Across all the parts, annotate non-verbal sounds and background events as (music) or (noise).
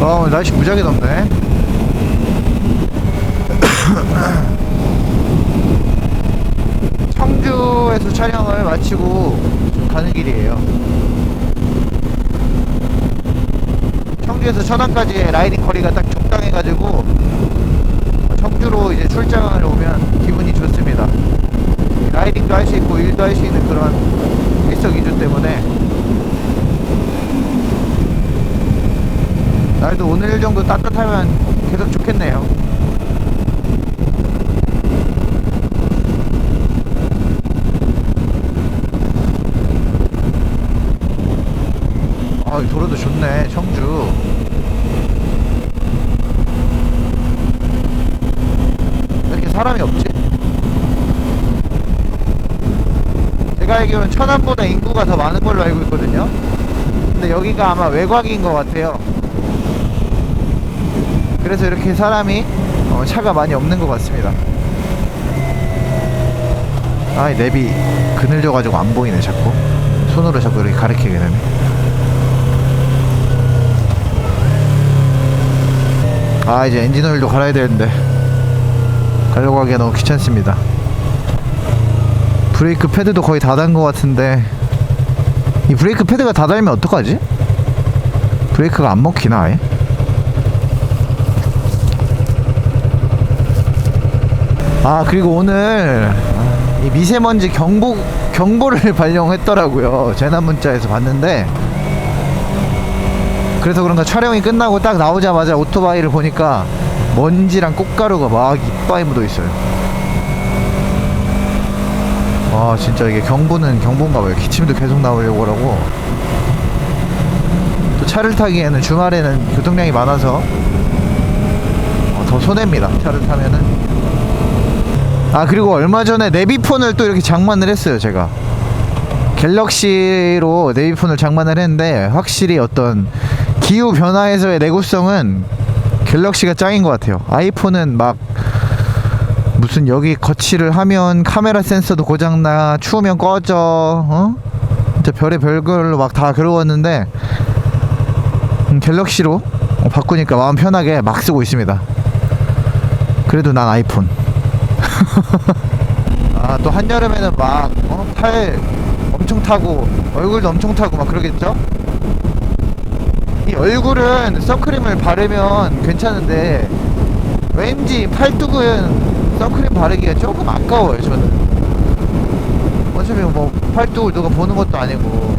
아 오늘 날씨 무지하게 덥네. (coughs) 청주에서 촬영을 마치고 가는 길이에요. 청주에서 천안까지의 라이딩 거리가 딱 적당해가지고 청주로 이제 출장을 오면 기분이 좋습니다. 라이딩도 할 수 있고 일도 할 수 있는 그런 일석이조 때문에 날도 오늘 정도 따뜻하면 계속 좋겠네요. 아, 이 도로도 좋네, 청주. 왜 이렇게 사람이 없지? 제가 알기로는 천안보다 인구가 더 많은 걸로 알고 있거든요. 근데 여기가 아마 외곽인 것 같아요. 그래서 이렇게 사람이 어, 차가 많이 없는 것 같습니다. 아이 랩이 그늘져가지고 안 보이네 자꾸 손으로 자꾸 이렇게 가리키게 되네. 아 이제 엔진 오일도 갈아야 되는데 가려고 하기가 너무 귀찮습니다. 브레이크 패드도 거의 다 단 것 같은데 이 브레이크 패드가 다 달면 어떡하지? 브레이크가 안 먹히나 아예? 아 그리고 오늘 이 미세먼지 경보 경보를 (laughs) 발령했더라고요 재난 문자에서 봤는데 그래서 그런가 촬영이 끝나고 딱 나오자마자 오토바이를 보니까 먼지랑 꽃가루가 막 이빨에 묻어 있어요. 와 진짜 이게 경보는 경보인가 봐요. 기침도 계속 나오려고 하고 또 차를 타기에는 주말에는 교통량이 많아서 어, 더 손해입니다. 차를 타면은 아 그리고 얼마 전에 네비폰을 또 이렇게 장만을 했어요 제가. 갤럭시로 네비폰을 장만을 했는데 확실히 어떤 기후 변화에서의 내구성은 갤럭시가 짱인 것 같아요. 아이폰은 막 무슨 여기 거치를 하면 카메라 센서도 고장나 추우면 꺼져 어? 별의 별걸로 막다 그러웠는데 음, 갤럭시로 어, 바꾸니까 마음 편하게 막 쓰고 있습니다. 그래도 난 아이폰 (laughs) 아 또 한여름에는 막 어? 팔 엄청 타고 얼굴도 엄청 타고 막 그러겠죠? 이 얼굴은 선크림을 바르면 괜찮은데 왠지 팔뚝은 선크림 바르기가 조금 아까워요 저는 어차피 뭐 팔뚝을 누가 보는 것도 아니고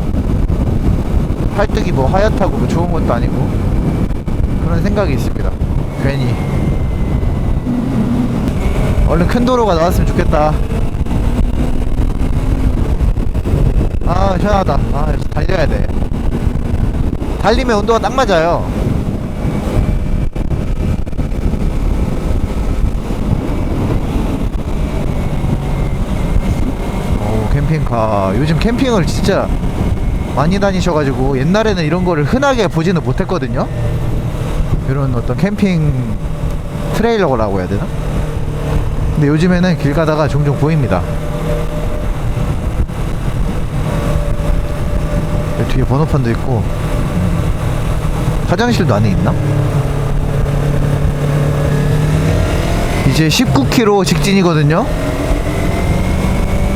팔뚝이 뭐 하얗다고 뭐 좋은 것도 아니고 그런 생각이 있습니다 괜히 얼른 큰 도로가 나왔으면 좋겠다. 아, 시원하다. 아, 달려야 돼. 달리면 온도가 딱 맞아요. 오, 캠핑카. 요즘 캠핑을 진짜 많이 다니셔가지고 옛날에는 이런 거를 흔하게 보지는 못했거든요. 이런 어떤 캠핑 트레일러라고 해야 되나? 근데 요즘에는 길 가다가 종종 보입니다. 뒤에 번호판도 있고 화장실도 안에 있나? 이제 19km 직진이거든요.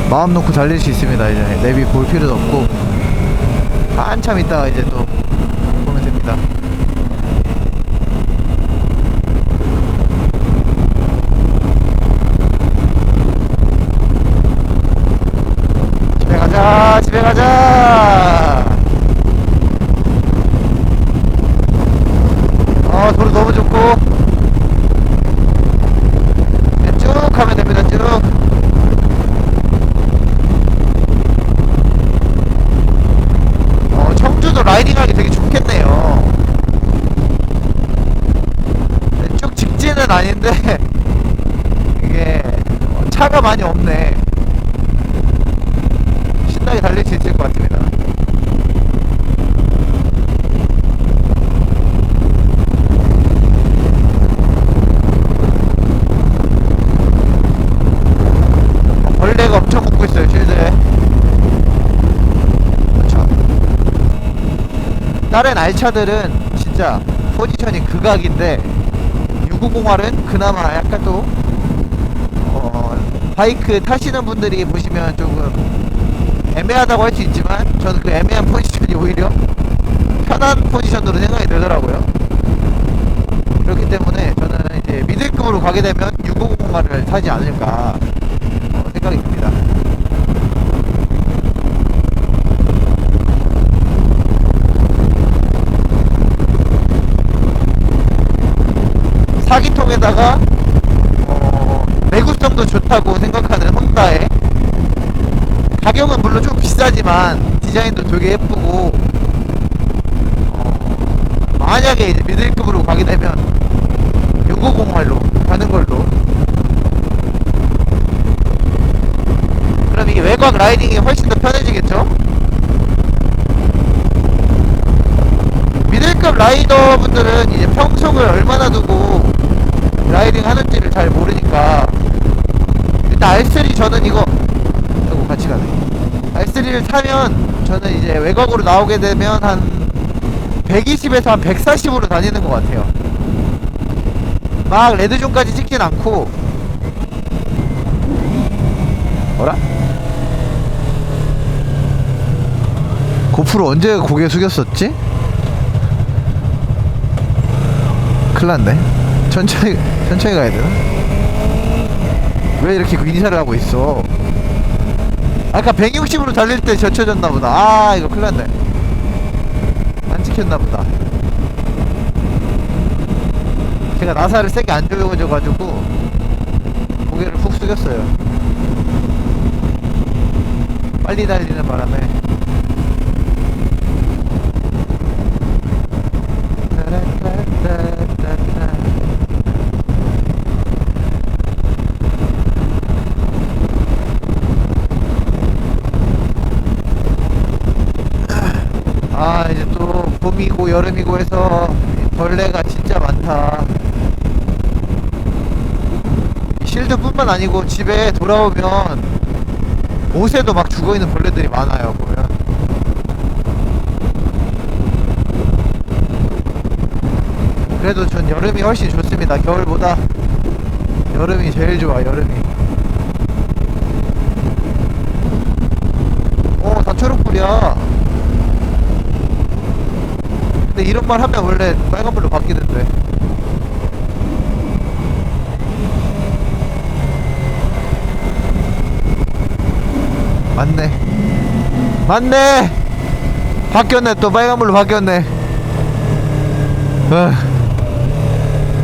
마음 놓고 달릴 수 있습니다. 이제 내비 볼 필요도 없고 한참 있다가 이제 또 보면 됩니다. 집에 가자 집에 가자 어 도로 너무 좋고 그냥 쭉 가면 됩니다 쭉 어, 청주도 라이딩하기 되게 좋겠네요 네, 쭉 직진은 아닌데 이게 어, 차가 많이 없네 신나게 달릴 수 있을 것 같습니다. 어, 벌레가 엄청 묻고 있어요, 실드에. 그렇죠. 다른 알차들은 진짜 포지션이 극악인데 650R은 그나마 약간 또 어, 바이크 타시는 분들이 보시면 조금 애매하다고 할 수 있지만 저는 그 애매한 포지션이 오히려 편한 포지션으로 생각이 들더라고요. 그렇기 때문에 저는 이제 미들급으로 가게 되면 650R을 타지 않을까 어, 생각이 듭니다. 사기통에다가 어, 내구성도 좋다고 생각하는 혼다의 가격은 물론 좀 비싸지만 디자인도 되게 예쁘고 어, 만약에 이제 미들급으로 가게 되면 650R로 가는 걸로 그럼 이게 외곽 라이딩이 훨씬 더 편해지겠죠? 미들급 라이더 분들은 이제 평속을 얼마나 두고 라이딩 하는지를 잘 모르니까. 일단 R3 저는 이거 이거 같이 가네. R3를 타면 저는 이제 외곽으로 나오게 되면 한 120에서 한 140으로 다니는 것 같아요. 막 레드존까지 찍진 않고. 뭐라? 고프로 언제 고개 숙였었지? 큰일 났네 천천히 천천히 가야 되나? 왜 이렇게 그 인사를 하고 있어? 아까 160으로 달릴 때 젖혀졌나 보다. 아 이거 큰일 났네. 안 찍혔나 보다. 제가 나사를 세게 안 조여줘가지고 고개를 푹 숙였어요. 빨리 달리는 바람에 따라따따따따. 아 이제 또 봄이고 여름이고 해서 벌레가 진짜 많다. 실드뿐만 아니고 집에 돌아오면 옷에도 막 죽어있는 벌레들이 많아요 보면. 그래도 전 여름이 훨씬 좋습니다. 겨울보다 여름이 제일 좋아 여름이 오다 초록불이야 말 하면 원래 빨간불로 바뀌는데. 맞네. 맞네! 바뀌었네. 또 빨간불로 바뀌었네. 아,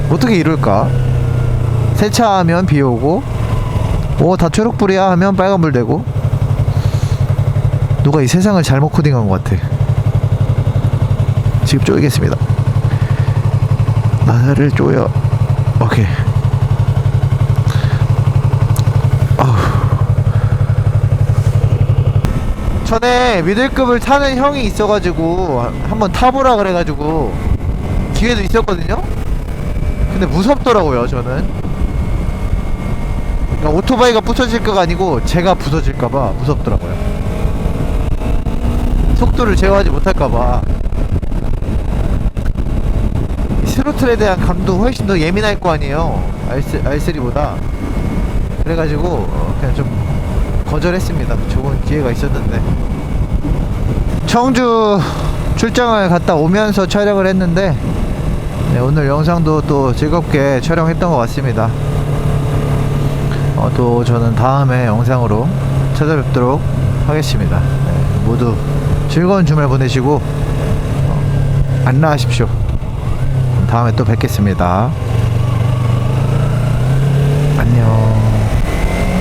어떻게 이럴까? 세차하면 비 오고 오다 초록불이야 하면 빨간불 되고. 누가 이 세상을 잘못 코딩한 것 같아 지금 쪼이겠습니다. 나를 쪼여. 오케이. 전에 미들급을 타는 형이 있어가지고 한번 타보라 그래가지고 기회도 있었거든요? 근데 무섭더라고요 저는. 그러니까 오토바이가 부서질 거가 아니고 제가 부서질까봐 무섭더라고요. 속도를 제어하지 못할까봐 스로틀에 대한 감도 훨씬 더 예민할 거 아니에요. R3, R3보다. 그래가지고 어, 그냥 좀 거절했습니다. 좋은 기회가 있었는데. 청주 출장을 갔다 오면서 촬영을 했는데 네, 오늘 영상도 또 즐겁게 촬영했던 것 같습니다. 어, 또 저는 다음에 영상으로 찾아뵙도록 하겠습니다. 네, 모두 즐거운 주말 보내시고 어, 안녕하십시오 다음에 또 뵙겠습니다. 안녕.